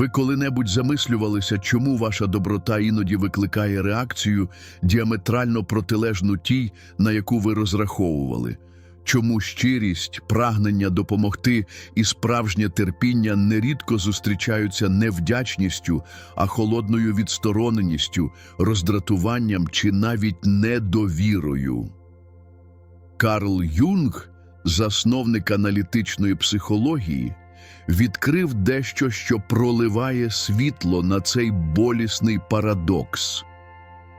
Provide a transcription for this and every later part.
Ви коли-небудь замислювалися, чому ваша доброта іноді викликає реакцію діаметрально протилежну тій, на яку ви розраховували? Чому щирість, прагнення допомогти і справжнє терпіння нерідко зустрічаються не вдячністю, а холодною відстороненістю, роздратуванням чи навіть недовірою? Карл Юнг, засновник аналітичної психології, відкрив дещо, що проливає світло на цей болісний парадокс.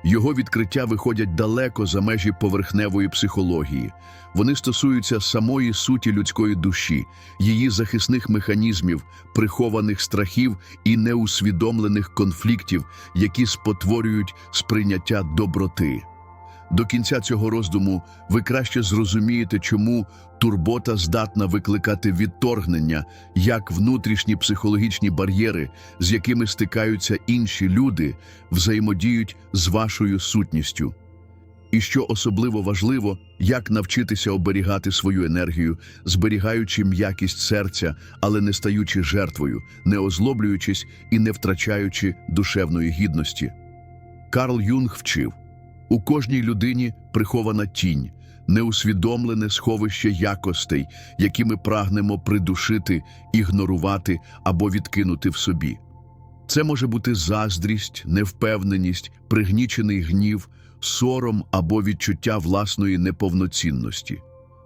Його відкриття виходять далеко за межі поверхневої психології. Вони стосуються самої суті людської душі, її захисних механізмів, прихованих страхів і неусвідомлених конфліктів, які спотворюють сприйняття доброти. До кінця цього роздуму ви краще зрозумієте, чому турбота здатна викликати відторгнення, як внутрішні психологічні бар'єри, з якими стикаються інші люди, взаємодіють з вашою сутністю. І що особливо важливо, як навчитися оберігати свою енергію, зберігаючи м'якість серця, але не стаючи жертвою, не озлоблюючись і не втрачаючи душевної гідності. Карл Юнг вчив. У кожній людині прихована тінь, неусвідомлене сховище якостей, які ми прагнемо придушити, ігнорувати або відкинути в собі. Це може бути заздрість, невпевненість, пригнічений гнів, сором або відчуття власної неповноцінності.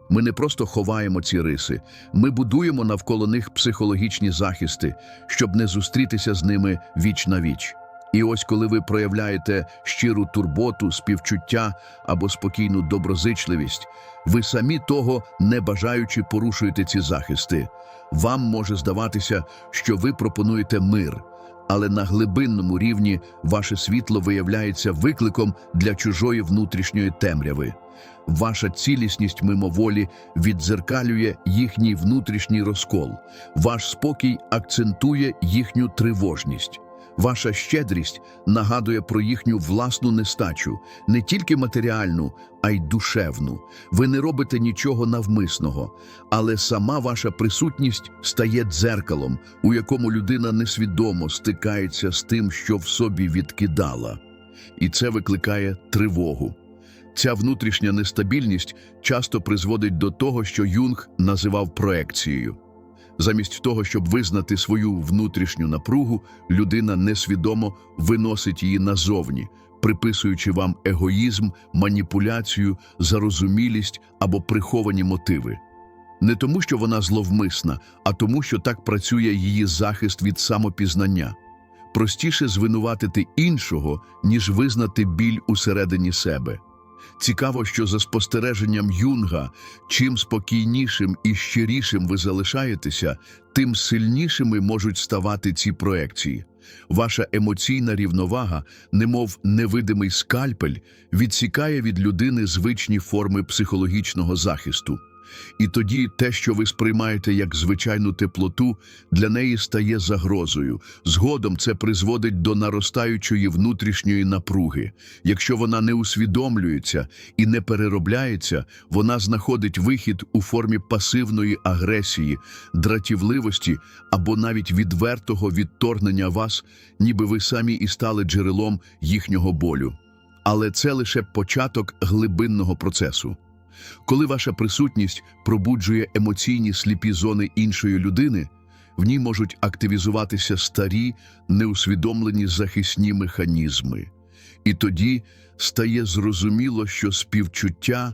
Ми не просто ховаємо ці риси, ми будуємо навколо них психологічні захисти, щоб не зустрітися з ними віч на віч. І ось коли ви проявляєте щиру турботу, співчуття або спокійну доброзичливість, ви самі того не бажаючи порушуєте ці захисти. Вам може здаватися, що ви пропонуєте мир, але на глибинному рівні ваше світло виявляється викликом для чужої внутрішньої темряви. Ваша цілісність мимоволі віддзеркалює їхній внутрішній розкол. Ваш спокій акцентує їхню тривожність. Ваша щедрість нагадує про їхню власну нестачу, не тільки матеріальну, а й душевну. Ви не робите нічого навмисного, але сама ваша присутність стає дзеркалом, у якому людина несвідомо стикається з тим, що в собі відкидала. І це викликає тривогу. Ця внутрішня нестабільність часто призводить до того, що Юнг називав проекцією. Замість того, щоб визнати свою внутрішню напругу, людина несвідомо виносить її назовні, приписуючи вам егоїзм, маніпуляцію, зарозумілість або приховані мотиви. Не тому, що вона зловмисна, а тому, що так працює її захист від самопізнання. Простіше звинуватити іншого, ніж визнати біль усередині себе. Цікаво, що за спостереженням Юнга, чим спокійнішим і щирішим ви залишаєтеся, тим сильнішими можуть ставати ці проекції. Ваша емоційна рівновага, немов невидимий скальпель, відсікає від людини звичні форми психологічного захисту. І тоді те, що ви сприймаєте як звичайну теплоту, для неї стає загрозою. Згодом це призводить до наростаючої внутрішньої напруги. Якщо вона не усвідомлюється і не переробляється, вона знаходить вихід у формі пасивної агресії, дратівливості або навіть відвертого відторгнення вас, ніби ви самі і стали джерелом їхнього болю. Але це лише початок глибинного процесу. Коли ваша присутність пробуджує емоційні сліпі зони іншої людини, в ній можуть активізуватися старі, неусвідомлені захисні механізми. І тоді стає зрозуміло, що співчуття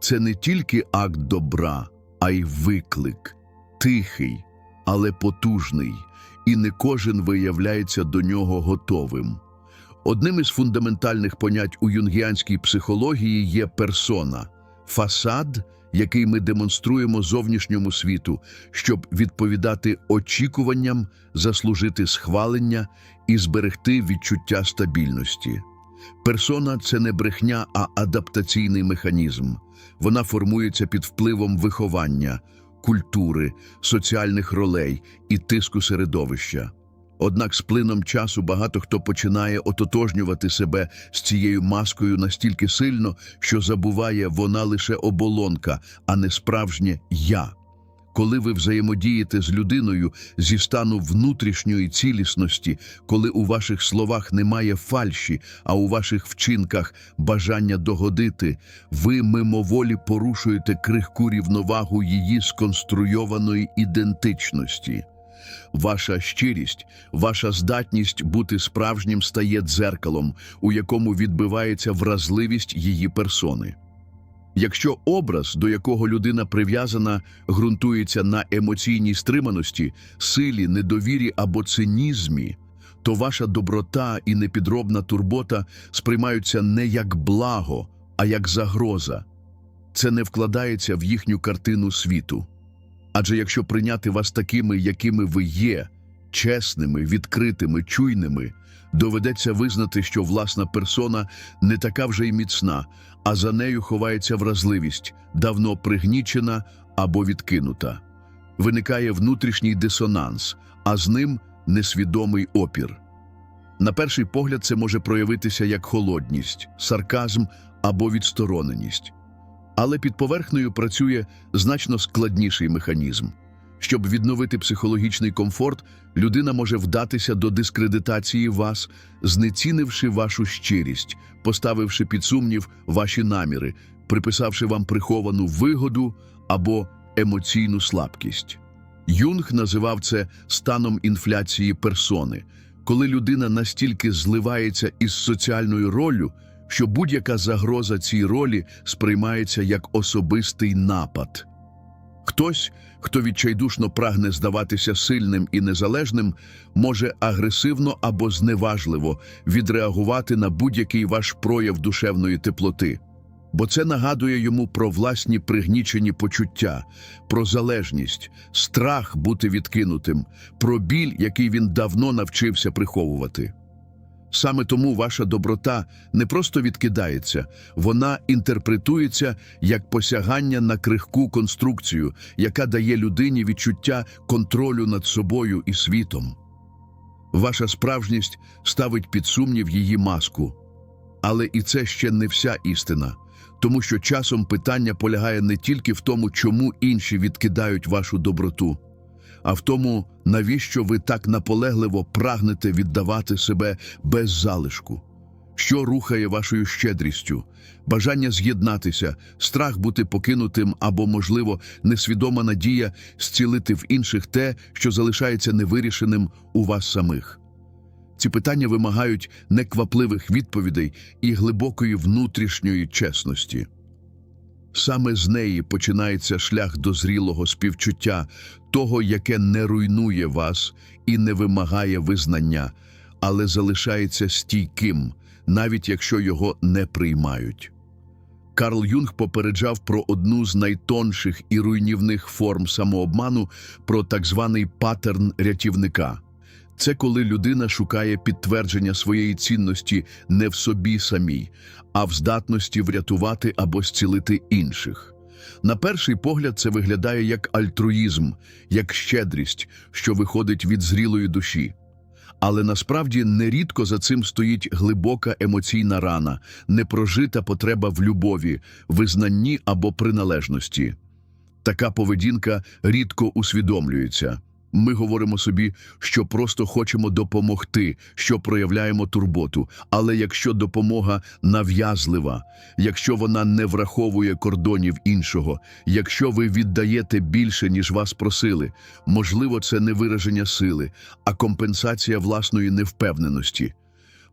це не тільки акт добра, а й виклик, тихий, але потужний, і не кожен виявляється до нього готовим. Одним із фундаментальних понять у юнгіанській психології є персона фасад, який ми демонструємо зовнішньому світу, щоб відповідати очікуванням, заслужити схвалення і зберегти відчуття стабільності. Персона це не брехня, а адаптаційний механізм. Вона формується під впливом виховання, культури, соціальних ролей і тиску середовища. Однак з плином часу багато хто починає ототожнювати себе з цією маскою настільки сильно, що забуває вона лише оболонка, а не справжнє я. коли ви взаємодієте з людиною зі стану внутрішньої цілісності, коли у ваших словах немає фальші, а у ваших вчинках бажання догодити, ви мимоволі порушуєте крихку рівновагу її сконструйованої ідентичності. Ваша щирість, ваша здатність бути справжнім стає дзеркалом, у якому відбивається вразливість її персони. Якщо образ, до якого людина прив'язана, ґрунтується на емоційній стриманості, силі, недовірі або цинізмі, то ваша доброта і непідробна турбота сприймаються не як благо, а як загроза. Це не вкладається в їхню картину світу. Адже якщо прийняти вас такими, якими ви є, чесними, відкритими, чуйними, доведеться визнати, що власна персона не така вже й міцна, а за нею ховається вразливість, давно пригнічена або відкинута. Виникає внутрішній дисонанс, а з ним несвідомий опір. На перший погляд це може проявитися як холодність, сарказм або відстороненість. Але під поверхнею працює значно складніший механізм. Щоб відновити психологічний комфорт, людина може вдатися до дискредитації вас, знецінивши вашу щирість, поставивши під сумнів ваші наміри, приписавши вам приховану вигоду або емоційну слабкість. Юнг називав це станом інфляції персони, коли людина настільки зливається із соціальною роллю, що будь-яка загроза цій ролі сприймається як особистий напад. Хтось, хто відчайдушно прагне здаватися сильним і незалежним, може агресивно або зневажливо відреагувати на будь-який ваш прояв душевної теплоти, бо це нагадує йому про власні пригнічені почуття, про залежність, страх бути відкинутим, про біль, який він давно навчився приховувати. Саме тому ваша доброта не просто відкидається, вона інтерпретується як посягання на крихку конструкцію, яка дає людині відчуття контролю над собою і світом. Ваша справжність ставить під сумнів її маску. Але і це ще не вся істина, тому що часом питання полягає не тільки в тому, чому інші відкидають вашу доброту, а в тому, навіщо ви так наполегливо прагнете віддавати себе без залишку. Що рухає вашою щедрістю, бажання з'єднатися, страх бути покинутим або, можливо, несвідома надія зцілити в інших те, що залишається невирішеним у вас самих. Ці питання вимагають неквапливих відповідей і глибокої внутрішньої чесності. Саме з неї починається шлях до зрілого співчуття, того, яке не руйнує вас і не вимагає визнання, але залишається стійким, навіть якщо його не приймають. Карл Юнг попереджав про одну з найтонших і руйнівних форм самообману, про так званий паттерн рятівника. Це коли людина шукає підтвердження своєї цінності не в собі самій, а в здатності врятувати або зцілити інших. На перший погляд це виглядає як альтруїзм, як щедрість, що виходить від зрілої душі. Але насправді нерідко за цим стоїть глибока емоційна рана, непрожита потреба в любові, визнанні або приналежності. Така поведінка рідко усвідомлюється. Ми говоримо собі, що просто хочемо допомогти, що проявляємо турботу. Але якщо допомога нав'язлива, якщо вона не враховує кордонів іншого, якщо ви віддаєте більше, ніж вас просили, можливо, це не вираження сили, а компенсація власної невпевненості.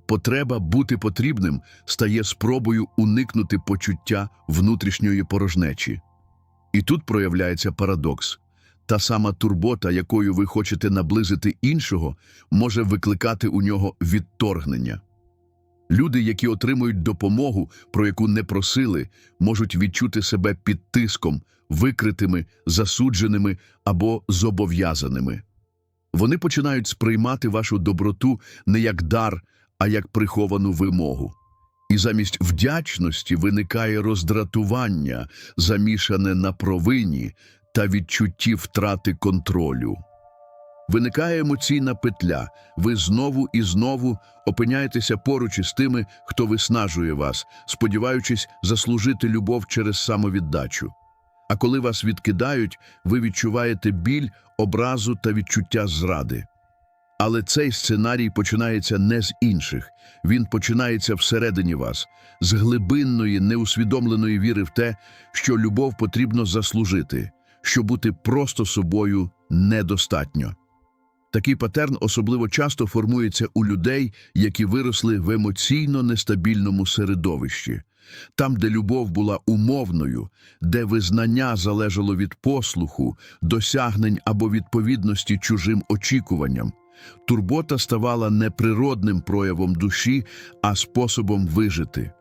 Потреба бути потрібним стає спробою уникнути почуття внутрішньої порожнечі. І тут проявляється парадокс. Та сама турбота, якою ви хочете наблизити іншого, може викликати у нього відторгнення. Люди, які отримують допомогу, про яку не просили, можуть відчути себе під тиском, викритими, засудженими або зобов'язаними. Вони починають сприймати вашу доброту не як дар, а як приховану вимогу. І замість вдячності виникає роздратування, замішане на провині та відчутті втрати контролю. Виникає емоційна петля, ви знову і знову опиняєтеся поруч із тими, хто виснажує вас, сподіваючись заслужити любов через самовіддачу. А коли вас відкидають, ви відчуваєте біль, образу та відчуття зради. Але цей сценарій починається не з інших. Він починається всередині вас, з глибинної, неусвідомленої віри в те, що любов потрібно заслужити, що бути просто собою недостатньо. Такий патерн особливо часто формується у людей, які виросли в емоційно нестабільному середовищі. Там, де любов була умовною, де визнання залежало від послуху, досягнень або відповідності чужим очікуванням, турбота ставала не природним проявом душі, а способом вижити.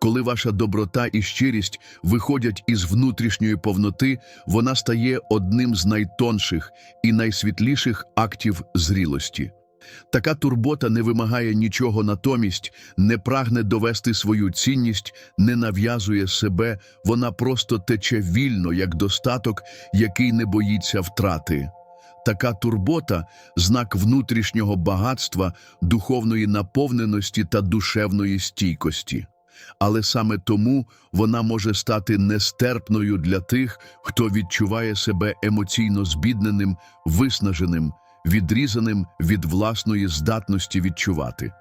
Коли ваша доброта і щирість виходять із внутрішньої повноти, вона стає одним з найтонших і найсвітліших актів зрілості. Така турбота не вимагає нічого натомість, не прагне довести свою цінність, не нав'язує себе, вона просто тече вільно, як достаток, який не боїться втрати. Така турбота знак внутрішнього багатства, духовної наповненості та душевної стійкості. Але саме тому вона може стати нестерпною для тих, хто відчуває себе емоційно збідненим, виснаженим, відрізаним від власної здатності відчувати.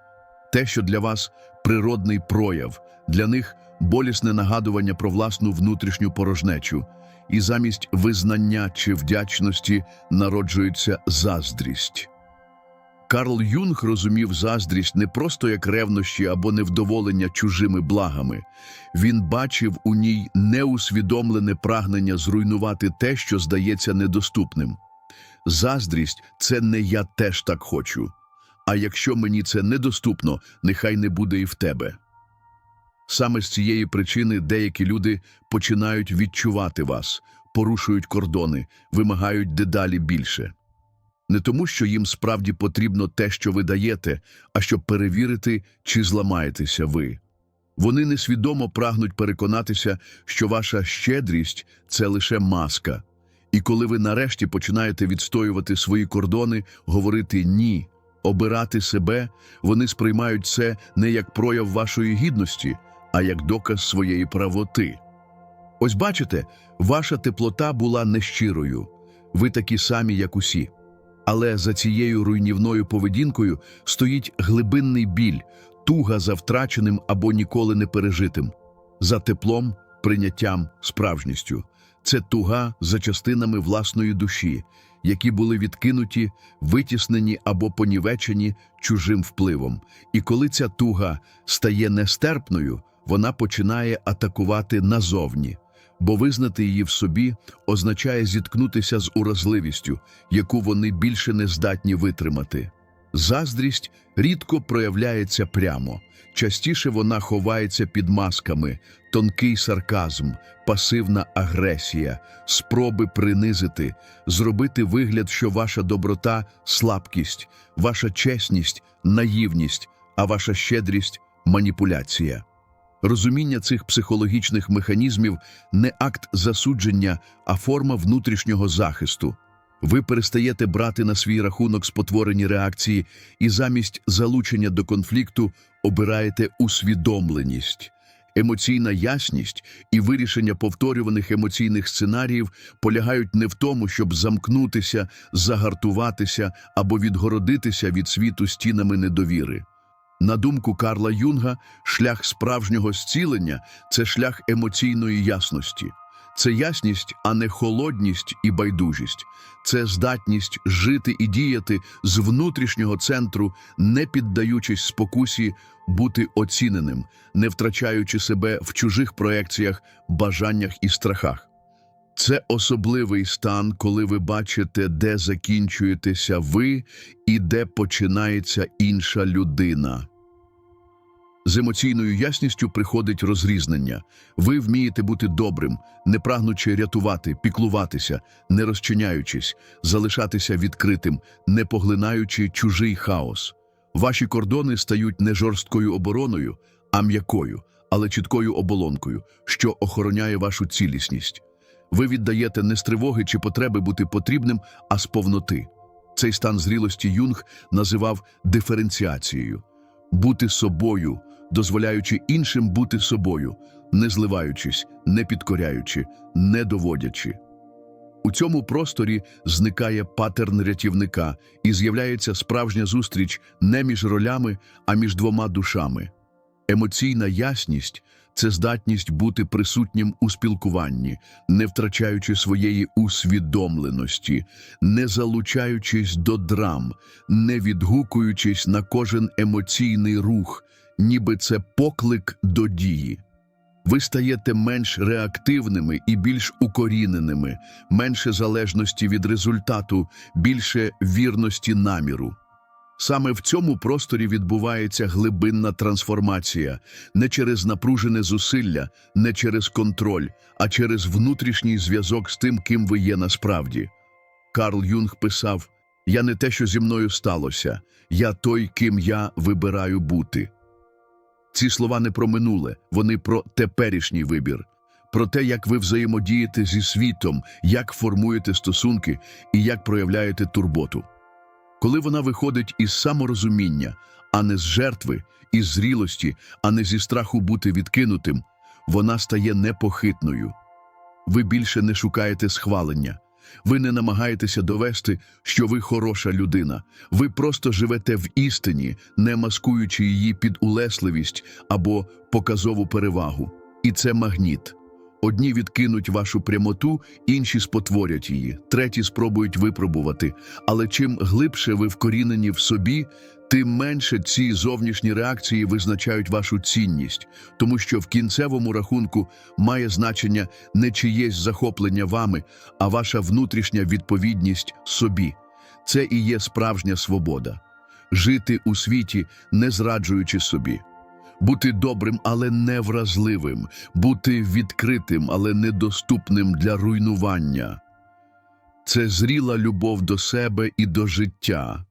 Те, що для вас природний прояв, для них болісне нагадування про власну внутрішню порожнечу, і замість визнання чи вдячності народжується заздрість. Карл Юнг розумів заздрість не просто як ревнощі або невдоволення чужими благами. Він бачив у ній неусвідомлене прагнення зруйнувати те, що здається недоступним. Заздрість це не я теж так хочу. А якщо мені це недоступно, нехай не буде і в тебе. Саме з цієї причини деякі люди починають відчувати вас, порушують кордони, вимагають дедалі більше. Не тому, що їм справді потрібно те, що ви даєте, а щоб перевірити, чи зламаєтеся ви. Вони несвідомо прагнуть переконатися, що ваша щедрість це лише маска. І коли ви нарешті починаєте відстоювати свої кордони, говорити ні, обирати себе, вони сприймають це не як прояв вашої гідності, а як доказ своєї правоти. Ось бачите, ваша теплота була нещирою, ви такі самі, як усі. Але за цією руйнівною поведінкою стоїть глибинний біль, туга за втраченим або ніколи не пережитим, за теплом, прийняттям, справжністю. Це туга за частинами власної душі, які були відкинуті, витіснені або понівечені чужим впливом. І коли ця туга стає нестерпною, вона починає атакувати назовні. Бо визнати її в собі означає зіткнутися з уразливістю, яку вони більше не здатні витримати. Заздрість рідко проявляється прямо, частіше вона ховається під масками, тонкий сарказм, пасивна агресія, спроби принизити, зробити вигляд, що ваша доброта слабкість, ваша чесність наївність, а ваша щедрість маніпуляція. Розуміння цих психологічних механізмів не акт засудження, а форма внутрішнього захисту. Ви перестаєте брати на свій рахунок спотворені реакції і замість залучення до конфлікту обираєте усвідомленість. Емоційна ясність і вирішення повторюваних емоційних сценаріїв полягають не в тому, щоб замкнутися, загартуватися або відгородитися від світу стінами недовіри. На думку Карла Юнга, шлях справжнього зцілення це шлях емоційної ясності. Це ясність, а не холодність і байдужість. Це здатність жити і діяти з внутрішнього центру, не піддаючись спокусі бути оціненим, не втрачаючи себе в чужих проекціях, бажаннях і страхах. Це особливий стан, коли ви бачите, де закінчуєтеся ви і де починається інша людина. З емоційною ясністю приходить розрізнення. Ви вмієте бути добрим, не прагнучи рятувати, піклуватися, не розчиняючись, залишатися відкритим, не поглинаючи чужий хаос. Ваші кордони стають не жорсткою обороною, а м'якою, але чіткою оболонкою, що охороняє вашу цілісність. Ви віддаєте не з тривоги чи потреби бути потрібним, а з повноти. Цей стан зрілості Юнг називав диференціацією. Бути собою, дозволяючи іншим бути собою, не зливаючись, не підкоряючи, не доводячи. У цьому просторі зникає патерн рятівника і з'являється справжня зустріч не між ролями, а між двома душами. Емоційна ясність це здатність бути присутнім у спілкуванні, не втрачаючи своєї усвідомленості, не залучаючись до драм, не відгукуючись на кожен емоційний рух, ніби це поклик до дії. Ви стаєте менш реактивними і більш укоріненими, менше залежності від результату, більше вірності наміру. Саме в цьому просторі відбувається глибинна трансформація не через напружене зусилля, не через контроль, а через внутрішній зв'язок з тим, ким ви є насправді. Карл Юнг писав: Я не те, що зі мною сталося, я той, ким я вибираю бути. Ці слова не про минуле, вони про теперішній вибір, про те, як ви взаємодієте зі світом, як формуєте стосунки і як проявляєте турботу. Коли вона виходить із саморозуміння, а не з жертви, із зрілості, а не зі страху бути відкинутим, вона стає непохитною. Ви більше не шукаєте схвалення. Ви не намагаєтеся довести, що ви хороша людина. Ви просто живете в істині, не маскуючи її під улесливість або показову перевагу. І це магніт. Одні відкинуть вашу прямоту, інші спотворять її, треті спробують випробувати. Але чим глибше ви вкорінені в собі, тим менше ці зовнішні реакції визначають вашу цінність, тому що в кінцевому рахунку має значення не чиєсь захоплення вами, а ваша внутрішня відповідність собі. Це і є справжня свобода жити у світі, не зраджуючи собі. Бути добрим, але не вразливим, бути відкритим, але недоступним для руйнування. Це зріла любов до себе і до життя.